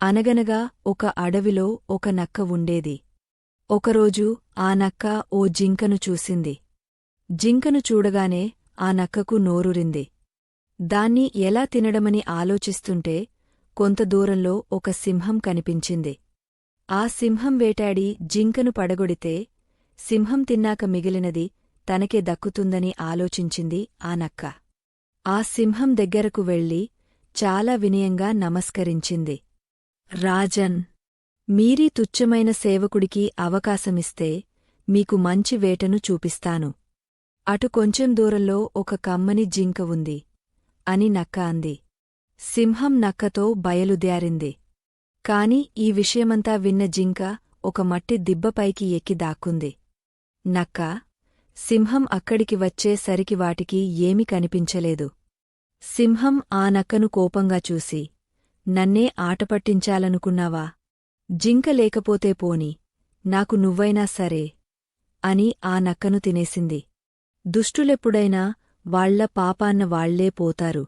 అనగనగా ఒక అడవిలో ఒక నక్క ఉండేది. ఒకరోజు ఆ నక్క ఓ జింకను చూసింది. జింకను చూడగానే ఆ నక్కకు నోరురింది. దాన్ని ఎలా తినడమని ఆలోచిస్తుంటే కొంత దూరంలో ఒక సింహం కనిపించింది. ఆ సింహం వేటాడి జింకను పడగొడితే సింహం తిన్నాక మిగిలినది తనకే దక్కుతుందని ఆలోచించింది ఆ నక్క. ఆ సింహం దగ్గరకు వెళ్ళి చాలా వినయంగా నమస్కరించింది. రాజన్ మీరీ తుచ్చమైన సేవకుడికి అవకాశమిస్తే మీకు మంచి వేటను చూపిస్తాను. అటు కొంచెం దూరంలో ఒక కమ్మని జింక ఉంది అని నక్క అంది. సింహం నక్కతో బయలుదేరింది. కాని ఈ విషయమంతా విన్న జింక ఒక మట్టి దిబ్బపైకి ఎక్కి దాక్కుంది. నక్క సింహం అక్కడికి వచ్చే సరికి వాటికి ఏమీ కనిపించలేదు. సింహం ఆ నక్కను కోపంగా చూసి నన్నే ఆటపట్టించాలనుకున్నావా జింక లేకపోతే పోని నాకు నువ్వైనా సరే అని ఆ నక్కను తినేసింది. దుష్టులెప్పుడైనా వాళ్ళ పాపాన్న వాళ్ళే పోతారు.